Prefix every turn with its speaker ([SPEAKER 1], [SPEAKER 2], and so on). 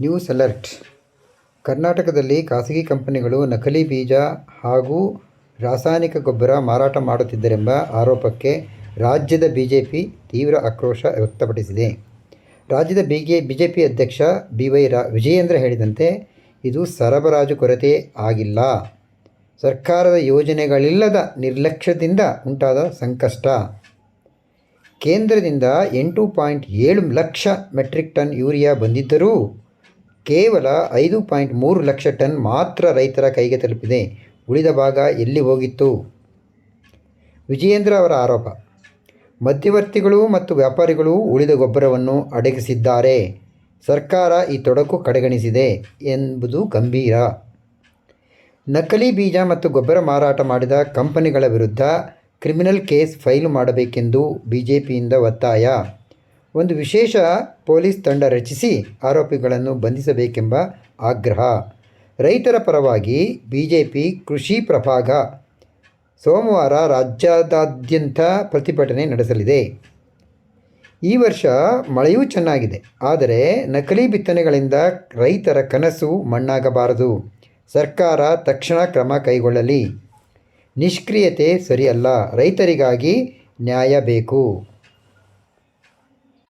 [SPEAKER 1] News alert. ಕರ್ನಾಟಕದಲ್ಲಿ ಖಾಸಗಿ ಕಂಪನಿಗಳು ನಕಲಿ ಬೀಜ ಹಾಗೂ ರಾಸಾಯನಿಕ ಗೊಬ್ಬರ ಮಾರಾಟ ಮಾಡುತ್ತಿದ್ದರೆಂಬ ಆರೋಪಕ್ಕೆ ರಾಜ್ಯದ ಬಿಜೆಪಿ ತೀವ್ರ ಆಕ್ರೋಶ ವ್ಯಕ್ತಪಡಿಸಿದೆ. ರಾಜ್ಯದ ಬಿಗೆ, ಬಿಜೆಪಿ ಅಧ್ಯಕ್ಷ ಬಿ ವೈ ರಾ, ವಿಜಯೇಂದ್ರ ಹೇಳಿದಂತೆ ಇದು ಸರಬರಾಜು ಕೊರತೆ ಆಗಿಲ್ಲ. ಸರ್ಕಾರದ ಯೋಜನೆಗಳಿಲ್ಲದ ನಿರ್ಲಕ್ಷ್ಯದಿಂದ ಉಂಟಾದ ಸಂಕಷ್ಟ. ಕೇಂದ್ರದಿಂದ ಎಂಟು ಪಾಯಿಂಟ್ ಏಳು ಲಕ್ಷ ಮೆಟ್ರಿಕ್ ಟನ್ ಯೂರಿಯಾ ಬಂದಿದ್ದರೂ ಕೇವಲ ಐದು ಪಾಯಿಂಟ್ ಮೂರು ಲಕ್ಷ ಟನ್ ಮಾತ್ರ ರೈತರ ಕೈಗೆ ತಲುಪಿದೆ. ಉಳಿದ ಭಾಗ ಎಲ್ಲಿ ಹೋಗಿತ್ತು? ವಿಜಯೇಂದ್ರ ಅವರ ಆರೋಪ. ಮಧ್ಯವರ್ತಿಗಳು ಮತ್ತು ವ್ಯಾಪಾರಿಗಳು ಉಳಿದ ಗೊಬ್ಬರವನ್ನು ಅಡಗಿಸಿದ್ದಾರೆ. ಸರ್ಕಾರ ಈ ತೊಡಕು ಕಡೆಗಣಿಸಿದೆ ಎಂಬುದು ಗಂಭೀರ. ನಕಲಿ ಬೀಜ ಮತ್ತು ಗೊಬ್ಬರ ಮಾರಾಟ ಮಾಡಿದ ಕಂಪನಿಗಳ ವಿರುದ್ಧ ಕ್ರಿಮಿನಲ್ ಕೇಸ್ ಫೈಲ್ ಮಾಡಬೇಕೆಂದು ಬಿಜೆಪಿಯಿಂದ ಒತ್ತಾಯ. ಒಂದು ವಿಶೇಷ ಪೊಲೀಸ್ ತಂಡ ರಚಿಸಿ ಆರೋಪಿಗಳನ್ನು ಬಂಧಿಸಬೇಕೆಂಬ ಆಗ್ರಹ. ರೈತರ ಪರವಾಗಿ ಬಿಜೆಪಿ ಕೃಷಿ ಪ್ರಭಾಗ. ಸೋಮವಾರ ರಾಜ್ಯದಾದ್ಯಂತ ಪ್ರತಿಭಟನೆ ನಡೆಸಲಿದೆ. ಈ ವರ್ಷ ಮಳೆಯೂ ಚೆನ್ನಾಗಿದೆ. ಆದರೆ ನಕಲಿ ಬಿತ್ತನೆಗಳಿಂದ ರೈತರ ಕನಸು ಮಣ್ಣಾಗಬಾರದು. ಸರ್ಕಾರ ತಕ್ಷಣ ಕ್ರಮ ಕೈಗೊಳ್ಳಲಿ. ನಿಷ್ಕ್ರಿಯತೆ ಸರಿಯಲ್ಲ. ರೈತರಿಗಾಗಿ ನ್ಯಾಯ ಬೇಕು.